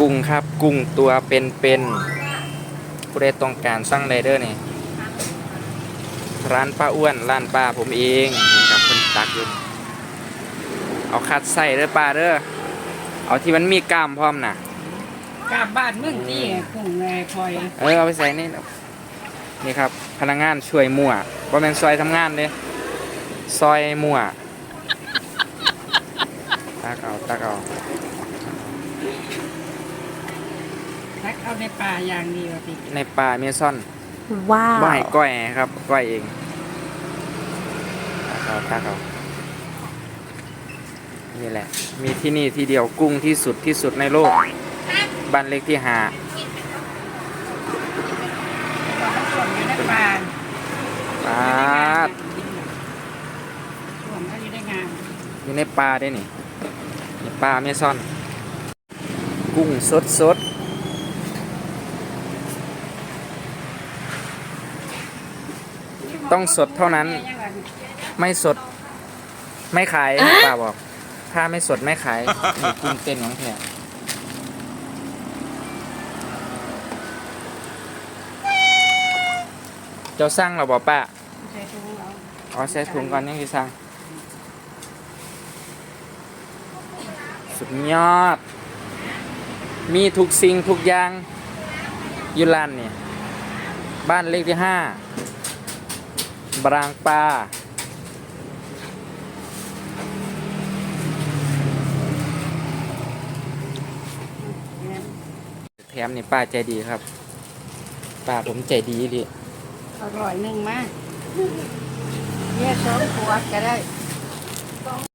กุ้งครับ กุ้งตัวเป็นๆผู้ใดต้องการสั่งไดเดอร์นี่ร้านป้าอ้วนร้านป้าผมเองนี่ครับคนตักอยู่นี่เอาคัดใส่เด้อป้าเด้อเอาที่มันมีกล้ามพร้อมน่ะกลับบ้านมึงที่กุ้งแม่คอยเออเอาไปใส่นี่นี่ครับ พนักงานช่วยมั่วบ่แม่นซอยทำงานเด้ซอยมั่วตักเอาตักเอา ทักเอาในป่าอย่างดีว่าติในป่าเมซอนว้าวบ่ให้ก้อยครับก้อยเองตักเอาตักเอานี่แหละ มีที่นี่ที่เดียวกุ้งที่สุดที่สุดในโลกบ้านเล็กที่หาส่วนอยู่ในป่าปาดส่วนก็อยู่ในงานอยู่ในป่าได้นี่นี่ป่าเมซอน กุ้งสดสด ต้องสดเท่านั้น ไม่สด ไม่ขายป้าบอก ถ้าไม่สดไม่ขายนี่กุ้งเต้นของแท้เจ้าสร้างเราบอกป้าใส่ถุงเราอ๋อใส่ถุงก่อนยังที่สั่งสุดยอด มีทุกสิ่งทุกอย่างอยุลันเนี่ย บ้านเลขที่ห้า บรางปลาแถมนี่ป้าใจดีครับป้าผมใจดีดิอร่อยหนึ่งมากแยกสองขวดก็ได้